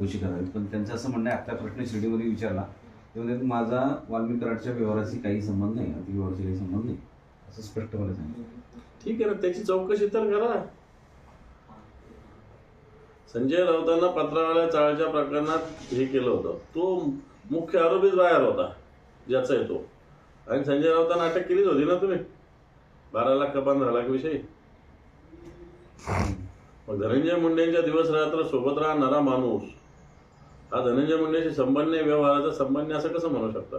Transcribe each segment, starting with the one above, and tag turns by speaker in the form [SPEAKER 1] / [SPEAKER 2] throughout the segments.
[SPEAKER 1] चौकशी करावी. पण त्यांचं असं म्हणणं आहे आता प्रश्न शिर्डीमध्ये विचारला ते म्हणजे माझा वाल्मिक कराडच्या व्यवहाराशी काही संबंध नाही अति व्यवहाराशी काही संबंध नाही. असं स्पष्टपणे सांगितलं.
[SPEAKER 2] ठीक आहे ना त्याची चौकशी तर करा. संजय राऊतांना पत्रावळ्या चाळच्या प्रकरणात हे केलं होतं. तो मुख्य आरोपीच बाहेर होता ज्याचा आहे तो. आणि संजय राऊतांना अटक केलीच होती ना तुम्ही? बारा लाख का पंधरा लाख विषयी? मग धनंजय मुंडेंच्या दिवस रात्र सोबत राहणारा माणूस हा धनंजय मुंडेशी संबंध व्यवहाराचा संबंध असं कसं म्हणू शकता?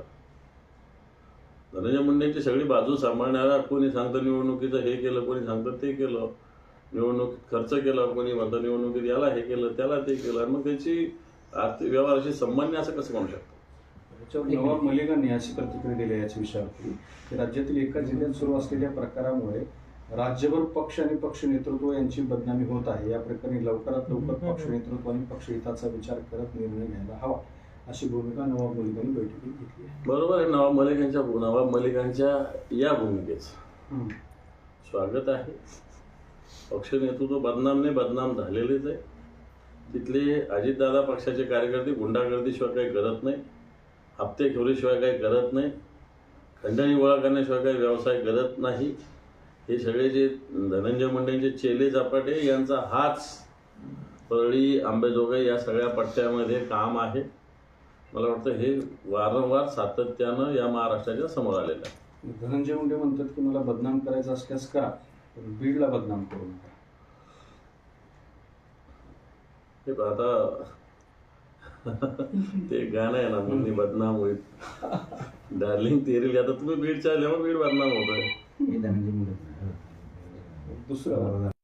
[SPEAKER 2] धनंजय मुंडेंची सगळी बाजू सांभाळणारा कोणी सांगतं निवडणुकीचं हे केलं कोणी सांगतं ते केलं निवडणूक खर्च केला कोणी म्हणतं निवडणुकीत याला हे केलं त्याला ते केलं आणि मग त्याची आर्थिक व्यवहाराशी संबंध असं कसं म्हणू शकतो?
[SPEAKER 3] याच्यावर नवाब मलिकांनी अशी प्रतिक्रिया दिली याच्या विषयावरती की राज्यातील एका जिल्ह्यात सुरू असलेल्या प्रकारामुळे राज्यभर पक्ष आणि पक्ष नेतृत्व यांची बदनामी होत आहे. या प्रकरणी लवकरात लवकर पक्ष नेतृत्व आणि पक्षहिताचा विचार करत निर्णय घ्यायला हवा अशी भूमिका नवाब मलिकांनी बैठकीत घेतली आहे.
[SPEAKER 2] बरोबर आहे नवाब मलिकांच्या नवाब मलिकांच्या या भूमिकेचं. स्वागत आहे. पक्ष नेतृत्व बदनाम नाही बदनाम झालेलेच आहे. तिथले अजितदादा पक्षाचे कार्यकर्ते गुंडागर्दीशिवाय काही करत नाही हप्ते ठेवल्याशिवाय काही करत नाही खंडणी गोळा करण्याशिवाय काही व्यवसाय करत नाही. हे सगळे जे धनंजय मुंडेंचे चेले झपाटे यांचा हाच परळी आंबेजोगाई या सगळ्या पट्ट्यामध्ये काम आहे. मला वाटतं हे वारंवार सातत्यानं या महाराष्ट्राच्या समोर आलेलं आहे.
[SPEAKER 3] धनंजय मुंडे म्हणतात की मला बदनाम करायचं असल्यास करा पण बीडला बदनाम करू नका.
[SPEAKER 2] हे आता ते गाणं आहे ना मुन्नी बदनाम होईल. डार्लिंग तेरेल आता तुम्ही बीडच्या आल्यामुळे बीड बदनाम होतोय.
[SPEAKER 1] हे धनंजय मुंडे
[SPEAKER 3] दुसरं